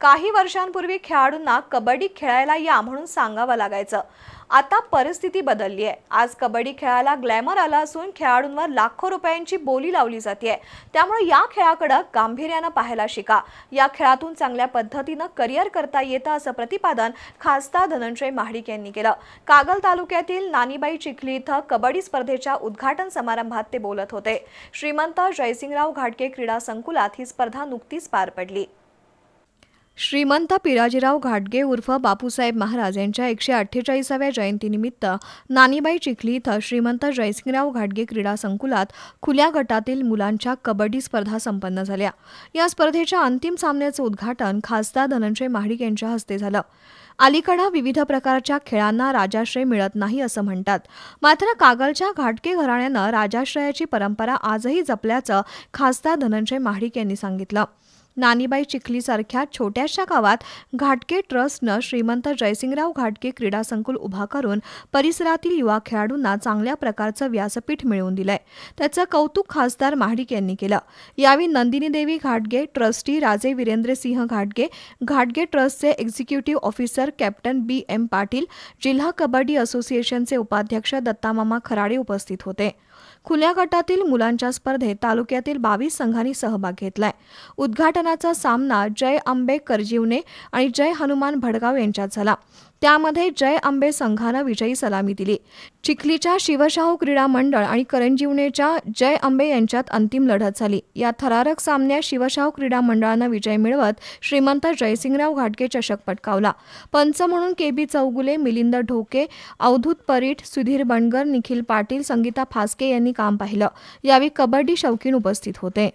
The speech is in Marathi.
काही वर्षांपूर्वी खेळाडूंना कबड्डी खेळायला या म्हणून सांगावं लागायचं. आता परिस्थिती बदलली आहे. आज कबड्डी खेळाला ग्लॅमर आला असून खेळाडूंवर लाखो रुपयांची बोली लावली जाते त्यामुळे या खेळाकडं गांभीर्यानं पाहायला शिका. या खेळातून चांगल्या पद्धतीनं करिअर करता येतं असं प्रतिपादन खासदार धनंजय महाडिक यांनी केलं. कागल तालुक्यातील नानीबाई चिखली इथं कबड्डी स्पर्धेच्या उद्घाटन समारंभात ते बोलत होते. श्रीमंत जयसिंगराव घाटके क्रीडा संकुलात ही स्पर्धा नुकतीच पार पडली. श्रीमंत पिराजीराव घाटगे उर्फ बापूसाहेब महाराज यांच्या एकशे अठ्ठेचाळीसाव्या जयंतीनिमित्त नानीबाई चिखली इथं श्रीमंत जयसिंगराव घाटगे क्रीडा संकुलात खुल्या गटातील मुलांच्या कबड्डी स्पर्धा संपन्न झाल्या. या स्पर्धेच्या अंतिम सामन्याचं उद्घाटन खासदार धनंजय महाडिक यांच्या हस्ते झालं. अलीकडं विविध प्रकारच्या खेळांना राजाश्रय मिळत नाही असं म्हणतात. मात्र कागलच्या घाटके घराण्यानं राजाश्रयाची परंपरा आजही जपल्याचं खासदार धनंजय महाडिक यांनी सांगितलं. नानीबाई चिखलीसारख्या छोट्याशा गावात घाटके ट्रस्टनं श्रीमंत जयसिंगराव घाटके क्रीडा संकुल उभा करून परिसरातील युवा खेळाडूंना चांगल्या प्रकारचं व्यासपीठ मिळवून दिलंय. त्याचं कौतुक खासदार महाडिक यांनी केलं. यावेळी नंदिनी देवी घाटगे ट्रस्टी राजे वीरेंद्रसिंह घाटगे घाटगे ट्रस्टचे एक्झिक्युटिव्ह ऑफिसर कॅप्टन बी एम पाटील जिल्हा कबड्डी असोसिएशनचे उपाध्यक्ष दत्तामामा खराडे उपस्थित होते. खुल्या गटातील मुलांच्या स्पर्धेत तालुक्यातील बावीस संघांनी सहभाग घेतलाय. उद्घाटन उद्घाटनाचा सामना जय आंबे करजीवने आणि जय हनुमान भडगाव यांच्यात झाला. त्यामध्ये जय आंबे संघानं विजयी सलामी दिली. चिखलीच्या शिवशाहू क्रीडा मंडळ आणि करंजीवनेच्या जय आंबे यांच्यात अंतिम लढत झाली. या थरारक सामन्यात शिवशाहू क्रीडा मंडळानं विजय मिळवत श्रीमंत जयसिंगराव घाटगे चषक पटकावला. पंच म्हणून के बी चौगुले मिलिंद ढोके अवधूत परीठ सुधीर बणगर निखिल पाटील संगीता फासके यांनी काम पाहिलं. यावेळी कबड्डी शौकीन उपस्थित होते.